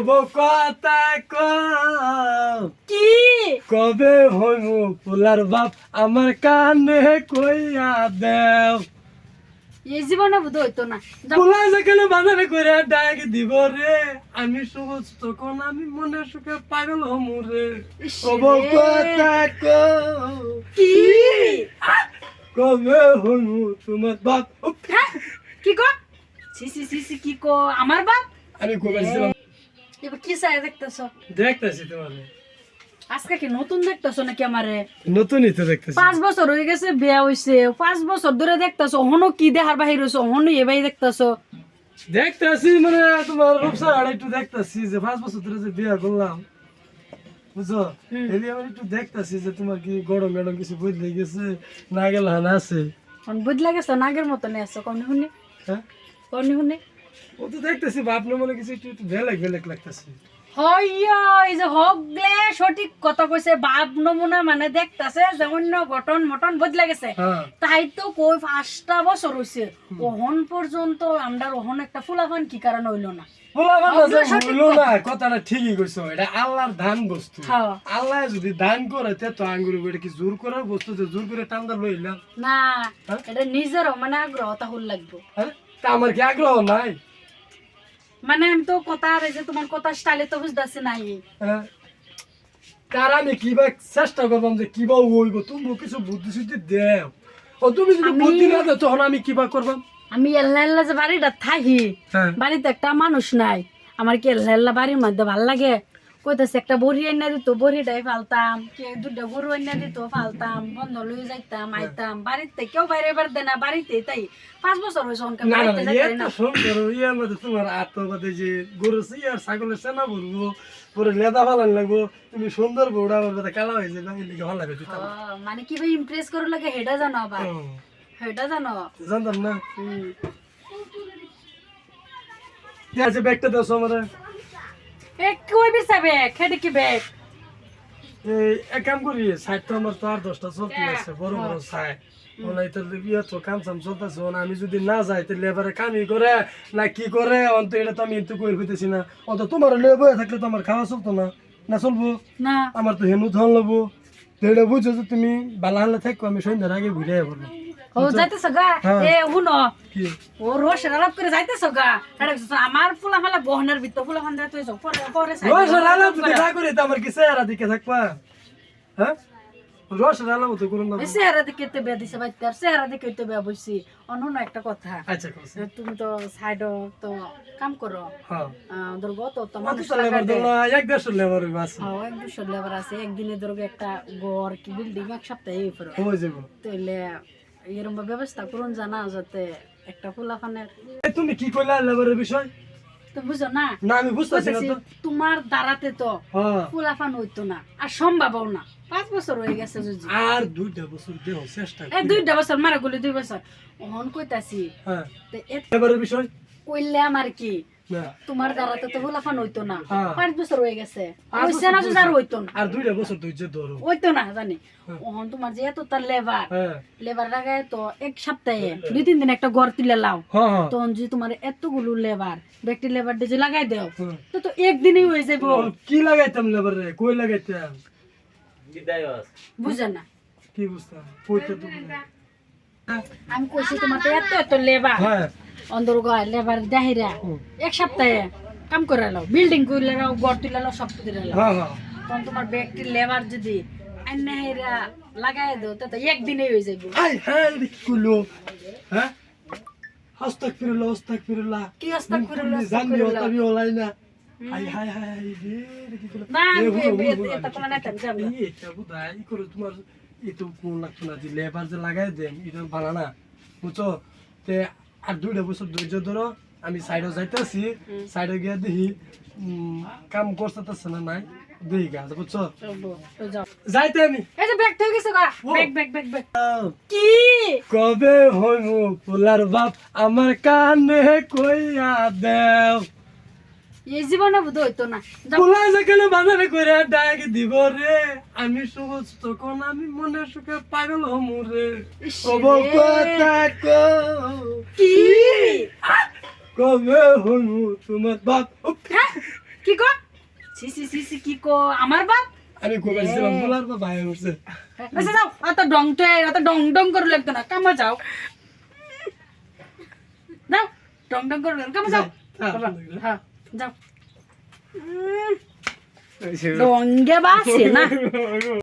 বউ কথা কও। কি? কবে হইমু পোলার বাপ আমার কানে কইয়া দেও। এই জীবনে বোধ হইতো না। পোলা যেখানে বাজারে কইরা ডাক দিব রে? আমি সবুজ তখন আমি মনে সুখে পাগল হমু রে। রে। কথা কও। কি? কবে হইমু তোমার বাপ? হ্যাঁ? কি কো সি সি সি কি কো আমার বাপ? আমি কবেছিলাম এবার কি চাই দেখতেছ? দেখতেছি তোমার আজকে কি নতুন দেখতেছ নাকি আমারে? নতুনই তো দেখতেছি। পাঁচ বছর হয়ে গেছে বিয়া হইছে। পাঁচ বছর ধরে দেখতেছো হনো কি দেহার বাহির হইছে হনো এবাই দেখতেছো। দেখতেছি মানে তোমার রূপসা আর একটু দেখতেছি যে পাঁচ বছর ধরে যে বিয়ে করলাম। বুঝছ। এলি আমি একটু দেখতেছি যে তোমার কি গরম গরম কিছু বদলে গেছে না গেল হান আছে। বুঝলা গেছে নাগের মতন আছে কোন শুনি। হ্যাঁ? কোন শুনি। ও তো দেখতেছি মনে কিছু একটু একটু বেলেগ বেলেগ লাগতেছে। হইয়া এই যে হকলে সঠিক কথা কইছে বাপ নমুনা মানে দেখতাছে যে অন্য গঠন মটন বদলে গেছে। হ্যাঁ। তাই তো কই পাঁচটা বছর হইছে। ওহন পর্যন্ত ওহন একটা ফুলাফান কি কারণ হইল না? কথাটা ঠিকই কইছো এটা আল্লাহর দান বস্তু। হ্যাঁ। আল্লাহ যদি দান করে তে তো আঙ্গুর এটা কি জোর করার বস্তু জোর করে টান্দা লইলাম না? হ্যাঁ? এটা নিজেরও মানে আগ্রহ তাহুল লাগবো। তা আমার কি আগ্রহ নাই? মানে আমি তো কথা আর যে তোমার কথা স্টাইলে তো বুঝতেছি নাই। হ্যাঁ। তার আমি কিবা চেষ্টা করবাম যে কিবা হইব তুমি কিছু বুদ্ধি সুদ্ধি দেও। ও তুমি যদি বুদ্ধি না দাও তখন আমি কিবা করবাম আমি এল্লা এল্লা যে বাড়িটা থাকি হ্যাঁ। বাড়িতে একটা মানুষ নাই। আমার কি এল্লা এল্লা বাড়ির মধ্যে ভালো লাগে? কইতাছে একটা বড়ি এনে দিত বড়িটাই ফালতাম। কে দুটা গরু এনে দিত ফালতাম। বন্ধ লই যাইতাম আইতাম। বাড়িতে কেউ বাইরে বার দেয় না বাড়িতে তাই। পাঁচ বছর হয়েছে অনকে বাড়িতে যাইতে না। ইয়ার মধ্যে তোমার আত্মবাদে যে গরু আর ছাগলের সেনা বলব পরে লেদা ভালো লাগবো তুমি সুন্দর বউড়া আমার কালা হয়ে যাবে এই ভালো লাগে মানে কি ভাই ইমপ্রেস করে লাগে? হেটা জানো আবার। হেটা জানো? জানতাম না। হুম। আছে ব্যাগটা দাও আমাদের খেটে কি এক কাম করি সাইড তো আমার তো আর দশটা চলতে আছে বড় বড় সাইড ওনাই তো ইয়ে তো কাম সাম চলতেছে ওনা আমি যদি না যাই তো লেবারে কামই করে না কি করে? অন্ত এটা তো আমি একটু কই হইতেছি না। অন্ত তোমার লেবো থাকলে তো আমার খাওয়া চলতো না। না চলবো? না। আমার তো হেনু ধন লবো। তো এটা বুঝছ যে তুমি বালা হানলে থাকো আমি সন্ধ্যার আগে ঘুরে পড়ব ও যাইতেছ গা। এ শুনো ও রোজ আলাপ করে যাইতেছ গা আমার ফুলা ফালা গহনার ভিতর ফুলা ফান হইছো পরে পরে রালাম তো করে। দেখা করে তো আমার কি চেহারা দিকে থাকবা হ্যাঁ রস রালাম তো করুন না চেহারা দেখে তো বিয়া দিছে আর চেহারা দেখে তো বিয়া বসছি অন্য একটা কথা আচ্ছা তুমি তো সাইড তো কাম করো হ্যাঁ ধরবো তো তো কত মানুষ সালে লাগাই আমার দেয়। দোলা এক দেড়শো লেবার আছে হ্যাঁ, এক দুশো লেবার আছে একদিনে ধরো একটা ঘর কি বিল্ডিং এক সপ্তাহে হয়ে যাব তাইলে এরকম ব্যবস্থা করুন জানা যাতে একটা ফুলা ফানের তুমি কি কইলা লেবারের বিষয়? তো বুঝো না? না আমি বুঝতেছি না তোমার দ্বারাতে তো হ্যাঁ। ফুলাফান হইতো না আর সম্ভবও না। পাঁচ বছর হয়ে গেছে যদি। আর দুইটা বছর দেহ চেষ্টা এই দুইটা বছর মারা গুলি দুই বছর। ওহন কইতাছি হ্যাঁ। তো এ বিষয়? কইলে আমার কি তোমার দ্বারাতে তো ফুলাফান হইতো না। হ্যাঁ। পাঁচ বছর হয়ে গেছে। হইছে না বছর হইতো না। আর দুইটা বছর ধৈর্য ধরো। হইতো না জানি। হ্যাঁ। ওহন তোমার যে এত তার লেবার। হ্যাঁ। লেবার লাগায় তো এক সপ্তাহে দুই তিন দিন একটা ঘর তুলে লাও। তখন যদি তোমার এতগুলো লেবার ব্যক্তি লেবার যে লাগাই দেও তো তো একদিনই হয়ে যাব বল, কি লাগাইতাম লেবারে কই লাগাইতাম? বুঝে না। কি বুঝতাম? কইতে তো আমি কইছি তোমার তো এত এত লেবার। হ্যাঁ। অন্দর গয় লেবার দেহিরা। এক সপ্তাহে কাম করে লাও বিল্ডিং করে লাও ঘর তুলে লাও সব তুলে লাও হ্যাঁ হ্যাঁ। তখন তোমার ব্যক্তি লেবার যদি আইন হেরা লাগাই দাও তো একদিনেই হয়ে যাব হাই হ্যাঁ এটা কি করল হ্যাঁ? হস্তাক ফিরলো কি অবস্থা জানি করে লাও। ওলাই না। হাই হাই হাই রে কি করল না এটা কোনো এই এটা বুঝাই করে তোমার এটা কোন লাগতো না যে লেবার যে লাগাই দেন এটা ভালো না বুঝছ? তে আর দুইটা বছর ধৈর্য ধরো আমি সাইডে যাইতেছি সাইডে গিয়ে দেখি কাম করতেছে না নাই দেখি গাছ বুঝছ? যাইতে আমি। এই যে ব্যাগ থেকে গেছে গা। ব্যাগ ব্যাগ ব্যাগ ব্যাগ কি? কবে হইমু পোলার বাপ আমার কানে কইয়া দেও। এই জীবনে বোধ হইতো না। পোলা যেখানে বাজারে কইরা ডাক দিব রে। আমি সবুজ তখন আমি মনে সুখে পাগল হমু রে। কব কথা কি? কবে হইমু তোমার বাপ। হ্যাঁ? কি কর সি সি সি সি কি কো? আমার বাপ? আমি কইছিলাম বলার বা ভাই উঠছে আচ্ছা যাও অত ডং তো অত ডং ডং করে লাগতো না। কামা যাও। যাও ডং ডং করে কামা যাও। বাবা। হ্যাঁ। যাও। ডঙ্গে বাসে না?